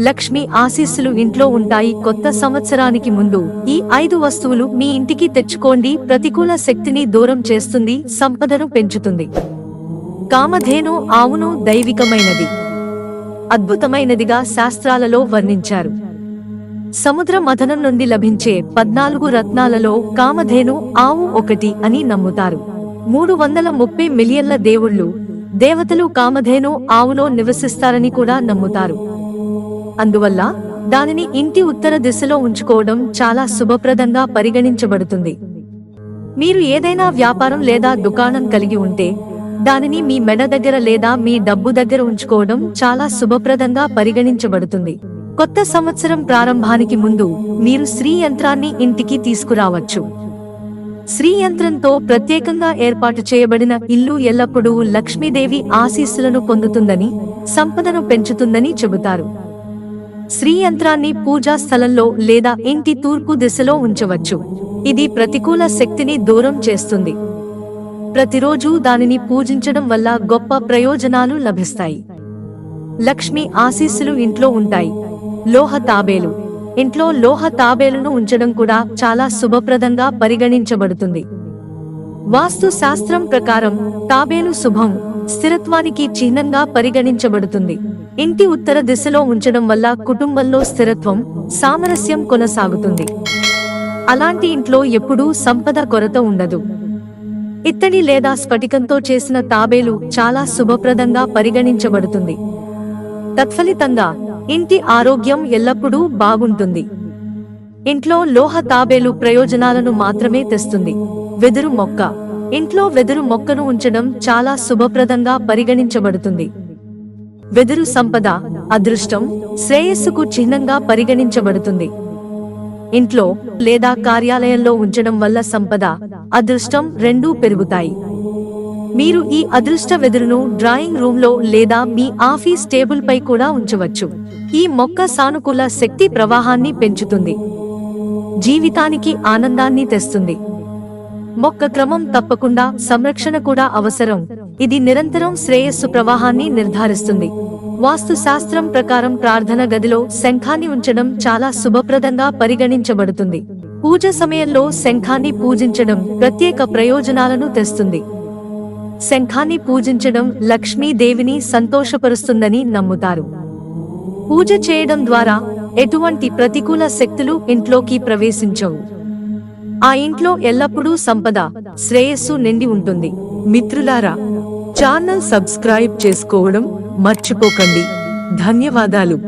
లక్ష్మి ఆశీస్సులు ఇంట్లో ఉంటాయి. కొత్త సంవత్సరానికి ముందు ఈ ఐదు వస్తువులు మీ ఇంటికి తెచ్చుకోండి. ప్రతికూల శక్తిని దూరం చేస్తుంది. సంపదను పెంచుతుంది. కామధేను ఆవును దైవికమైనది. అద్భుతమైనదిగా శాస్త్రాలలో వర్ణించారు. సముద్ర మథనం నుండి లభించే పద్నాలుగు రత్నాలలో కామధేను ఆవు ఒకటి అని నమ్ముతారు. మూడు వందల ముప్పై మిలియన్ల దేవుళ్ళు దేవతలు కామధేను ఆవులో నివసిస్తారని కూడా నమ్ముతారు. అందువల్ల దానిని ఇంటి ఉత్తర దిశలో ఉంచుకోవడం చాలా శుభప్రదంగా పరిగణించబడుతుంది. మీరు ఏదైనా వ్యాపారం లేదా దుకాణం కలిగి ఉంటే దానిని మీ మెడ దగ్గర లేదా మీ డబ్బు దగ్గర ఉంచుకోవడం చాలా శుభప్రదంగా పరిగణించబడుతుంది. కొత్త సంవత్సరం ప్రారంభానికి ముందు మీరు శ్రీ యంత్రాన్ని ఇంటికి తీసుకురావచ్చు. శ్రీ యంత్రంతో ప్రత్యేకంగా ఏర్పాటు చేయబడిన ఇల్లు ఎల్లప్పుడూ లక్ష్మీదేవి ఆశీస్సులను పొందుతుందని సంపదను పెంచుతుందని చెబుతారు. శ్రీ యంత్రాన్ని పూజా స్థలంలో లేదా ఇంటి తూర్పు దిశలో ఉంచవచ్చు. ఇది ప్రతికూల శక్తిని దూరం చేస్తుంది. ప్రతిరోజు దానిని పూజించడం వల్ల గొప్ప ప్రయోజనాలు లభిస్తాయి. లక్ష్మి ఆశీస్సులు ఇంట్లో ఉంటాయి. లోహ తాబేలు. ఇంట్లో లోహ తాబేలును ఉంచడం కూడా చాలా శుభప్రదంగా పరిగణించబడుతుంది. వాస్తు శాస్త్రం ప్రకారం తాబేలు శుభం. స్థిరత్వానికి చిహ్నంగా పరిగణించబడుతుంది. ఇంటి ఉత్తర దిశలో ఉంచడం వల్ల కుటుంబంలో స్థిరత్వం సామరస్యం కొనసాగుతుంది. అలాంటి ఇంట్లో ఎప్పుడూ సంపద కొరత ఉండదు. ఇత్తడి లేదా స్ఫటికంతో చేసిన తాబేలు చాలా శుభప్రదంగా పరిగణించబడుతుంది. తత్ఫలితంగా ఇంటి ఆరోగ్యం ఎల్లప్పుడూ బాగుంటుంది. ఇంట్లో లోహ తాబేలు ప్రయోజనాలను మాత్రమే తెస్తుంది. వెదురు మొక్క ఇంట్లో వెదురు మొక్కను ఉంచడం చాలా శుభప్రదంగా పరిగణించబడుతుంది. వెదురు సంపద అదృష్టం శ్రేయస్సుకు చిహ్నంగా పరిగణించబడుతుంది. ఇంట్లో లేదా కార్యాలయంలో ఉంచడం వల్ల సంపద అదృష్టం రెండూ పెరుగుతాయి. మీరు ఈ అదృష్ట వెదురును డ్రాయింగ్ రూమ్లో లేదా మీ ఆఫీస్ టేబుల్ పై కూడా ఉంచవచ్చు. ఈ మొక్క సానుకూల శక్తి ప్రవాహాన్ని పెంచుతుంది. జీవితానికి ఆనందాన్ని తెస్తుంది. మొక్క క్రమం తప్పకుండా సంరక్షణ కూడా అవసరం. ఇది నిరంతరం శ్రేయస్సు ప్రవాహాన్ని నిర్ధారిస్తుంది. వాస్తు శాస్త్రం ప్రకారం ప్రార్థన గదిలో శంఖాన్ని ఉంచడం చాలా శుభప్రదంగా పరిగణించబడుతుంది. పూజ సమయంలో శంఖాన్ని పూజించడం ప్రత్యేక ప్రయోజనాలను తెస్తుంది. శంఖాన్ని పూజించడం లక్ష్మీదేవిని సంతోషపరుస్తుందని నమ్ముతారు. పూజ చేయడం ద్వారా ఎటువంటి ప్రతికూల శక్తులు ఇంట్లోకి ప్రవేశించవు. ఆ ఇంట్లో ఎల్లప్పుడూ సంపద శ్రేయస్సు నిండి ఉంటుంది. మిత్రులారా ఛానల్ సబ్స్క్రైబ్ చేసుకోవడం మర్చిపోకండి. ధన్యవాదాలు.